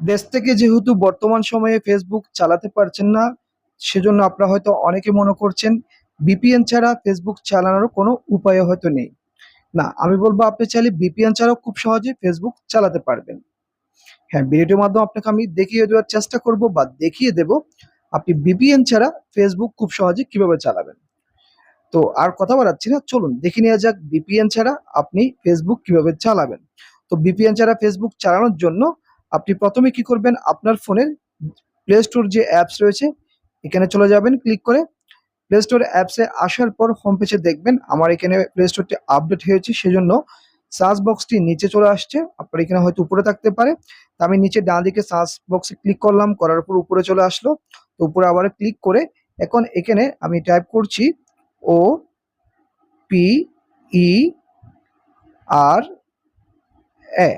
দেশ থেকে যেহেতু বর্তমান সময়ে ফেসবুক চালাতে পারছেন না, সেজন্য আপনারা হয়তো অনেকে মনে করছেন বিপিএন ছাড়া ফেসবুক চালানোর কোনো উপায় হয়তো নেই। না, আমি বলব আপনি চাইলে বিপিএন ছাড়াও খুব সহজে ফেসবুক চালাতে পারবেন। হ্যাঁ ভিডিওটির মাধ্যমে আপনাকে আমি দেখিয়ে দেওয়ার চেষ্টা করব বা দেখিয়ে দেব আপনি বিপিএন ছাড়া ফেসবুক খুব সহজে কীভাবে চালাবেন। তো আর কথা বাড়াচ্ছি না, চলুন দেখে নেওয়া যাক বিপিএন ছাড়া আপনি ফেসবুক কীভাবে চালাবেন। তো বিপিএন ছাড়া ফেসবুক চালানোর জন্য আপনি প্রথমে কি করবেন? আপনার ফোনের প্লে স্টোর যে অ্যাপস রয়েছে, এখানে চলে যাবেন ক্লিক করে প্লে স্টোর অ্যাপসে আসার পর হোম পেজে দেখবেন, আমার এখানে প্লে স্টোরটি আপডেট হয়েছে, সেজন্য সার্চ বক্সটি নিচে চলে আসছে, আপনার এখানে হয়তো উপরে থাকতে পারে। তা আমি নিচে ডান দিকে সার্চ বক্সে ক্লিক করলাম, করার পর উপরে চলে আসলো, তো উপরে আবার ক্লিক করে এখন এখানে আমি টাইপ করছি O P E R A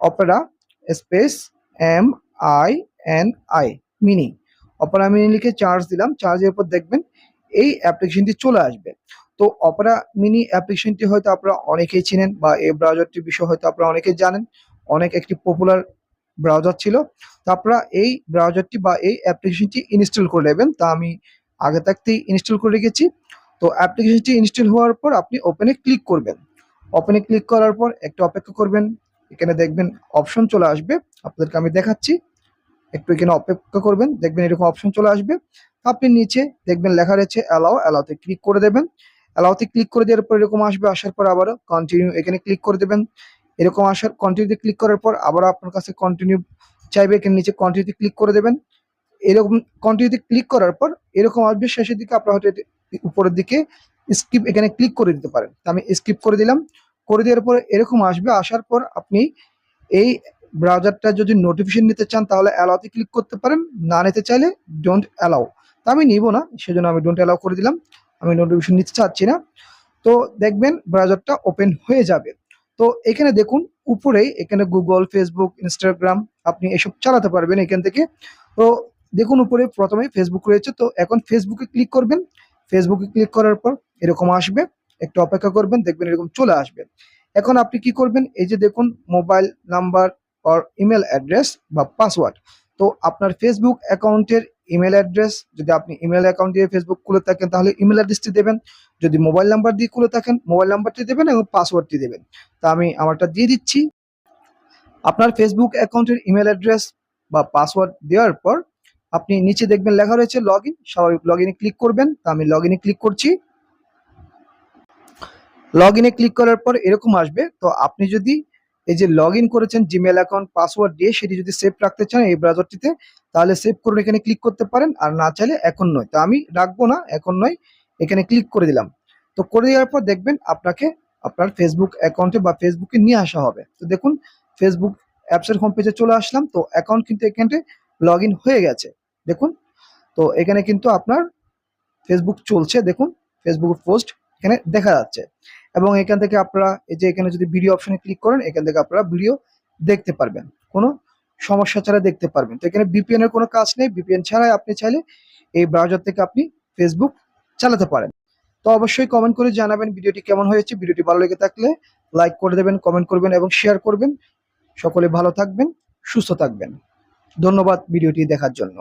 opera space M I N I, mini. Opera mini লিখে চার্জ দিলাম চার্জের পর দেখবেন এই অ্যাপ্লিকেশনটি চলে আসবে। তো অপেরা মিনি অ্যাপ্লিকেশনটি হয়তো আপনারা অনেকেই চিনেন বা এই ব্রাউজারটির বিষয়ে হয়তো আপনারা অনেকেই জানেন। অনেক একটি পপুলার ব্রাউজার ছিল। তো আপনারা এই ব্রাউজারটি বা এই অ্যাপ্লিকেশনটি ইনস্টল করে নেবেন। তা আমি আগে থাকতেই ইনস্টল করে রেখেছি। তো অ্যাপ্লিকেশনটি ইনস্টল হওয়ার পর আপনি ওপেনে ক্লিক করবেন। ওপেনে ক্লিক করার পর একটু অপেক্ষা করবেন। এখানে দেখবেন অপশন চলে আসবে। আপনাদেরকে আমি দেখাচ্ছি। একটু এখানে অপেক্ষা করবেন, দেখবেন এরকম অপশন চলে আসবে। আপনি নিচে দেখবেন লেখা রয়েছে অ্যালাও অ্যালাওতে ক্লিক করে দেবেন। অ্যালাওতে ক্লিক করে দেওয়ার পর এরকম আসবে, আসার পর আবারও কন্টিনিউ এখানে ক্লিক করে দেবেন। এরকম আসার কন্টিনিউতে ক্লিক করার পর আবার আপনার কাছে কন্টিনিউ চাইবে, এখানে নিচে কন্টিনিউতে ক্লিক করে দেবেন। এরকম কন্টিনিউতে ক্লিক করার পর এরকম আসবে, শেষের দিকে আপনার হয়তো উপরের দিকে স্কিপ এখানে ক্লিক করে দিতে পারেন। আমি স্কিপ করে দিলাম। করে দেওয়ার পর এরকম আসবে, আসার পর আপনি এই ব্রাউজারটা যদি নোটিফিকেশন নিতে চান, তাহলে অ্যালাউতে ক্লিক করতে পারেন। না নিতে চাইলে ডোন্ট অ্যালাউ তা আমি নিব না, সেজন্য আমি ডোন্ট অ্যালাউ করে দিলাম। আমি নোটিফিকেশন নিতে চাচ্ছি না। তো দেখবেন ব্রাউজারটা ওপেন হয়ে যাবে। তো এখানে দেখুন, উপরেই এখানে গুগল ফেসবুক ইনস্টাগ্রাম আপনি এসব চালাতে পারবেন এখান থেকে। তো দেখুন উপরে প্রথমে ফেসবুক রয়েছে। তো এখন ফেসবুকে ক্লিক করবেন। ফেসবুকে ক্লিক করার পর এরকম আসবে। একটু অপেক্ষা করবেন, দেখবেন এরকম চলে আসবে। এখন আপনি কি করবেন, এই যে দেখুন mobile number or email address বা পাসওয়ার্ড তো আপনার ফেসবুক অ্যাকাউন্টের ইমেল অ্যাড্রেস যদি আপনি ইমেল অ্যাকাউন্ট দিয়ে ফেসবুক খুলে থাকেন, তাহলে ইমেল অ্যাড্রেসটি দেবেন। যদি মোবাইল নাম্বার দিয়ে খুলে থাকেন মোবাইল নাম্বারটি দেবেন এবং পাসওয়ার্ডটি দেবেন। তা আমি আমারটা দিয়ে দিচ্ছি। আপনার ফেসবুক অ্যাকাউন্টের ইমেল অ্যাড্রেস বা পাসওয়ার্ড দেওয়ার পর, আপনি নিচে দেখবেন লেখা রয়েছে লগ ইন স্বাভাবিক লগ ইনে ক্লিক করবেন। তা আমি লগ ইনে ক্লিক করছি। লগ ইনে ক্লিক করার পর এরকম আসবে। তো আপনি যদি এই যে লগ ইন করেছেন জিমেল অ্যাকাউন্ট পাসওয়ার্ড দিয়ে সেটি যদি সেভ রাখতে চান এই ব্রাউজারটিতে তাহলে সেভ করুন, এখানে ক্লিক করতে পারেন। আর না চাইলে এখন নয়। তো আমি রাখব না, এখন নয়। এখানে ক্লিক করে দিলাম। তো করে দেওয়ার পর দেখবেন আপনাকে আপনার ফেসবুক অ্যাকাউন্টে বা ফেসবুকে নিয়ে আসা হবে। তো দেখুন ফেসবুক অ্যাপসের হোম পেজে চলে আসলাম। তো অ্যাকাউন্ট কিন্তু এখানে লগ হয়ে গেছে। দেখুন, তো এখানে কিন্তু আপনার ফেসবুক চলছে। দেখুন ফেসবুক পোস্ট এখানে দেখা যাচ্ছে। এবং এখান থেকে আপনারা এই যে এখানে যদি ভিডিও অপশনে ক্লিক করেন, এখান থেকে আপনারা ভিডিও দেখতে পারবেন। কোনো সমস্যা ছাড়া দেখতে পারবেন। তো এখানে বিপিএন এর কোনো কাজ নেই। বিপিএন ছাড়াই আপনি চাইলে এই ব্রাউজার থেকে আপনি ফেসবুক চালাতে পারেন। তো অবশ্যই কমেন্ট করে জানাবেন ভিডিওটি কেমন হয়েছে। ভিডিওটি ভালো লেগে থাকলে লাইক করে দেবেন কমেন্ট করবেন এবং শেয়ার করবেন। সকলে ভালো থাকবেন, সুস্থ থাকবেন। ধন্যবাদ ভিডিওটি দেখার জন্য।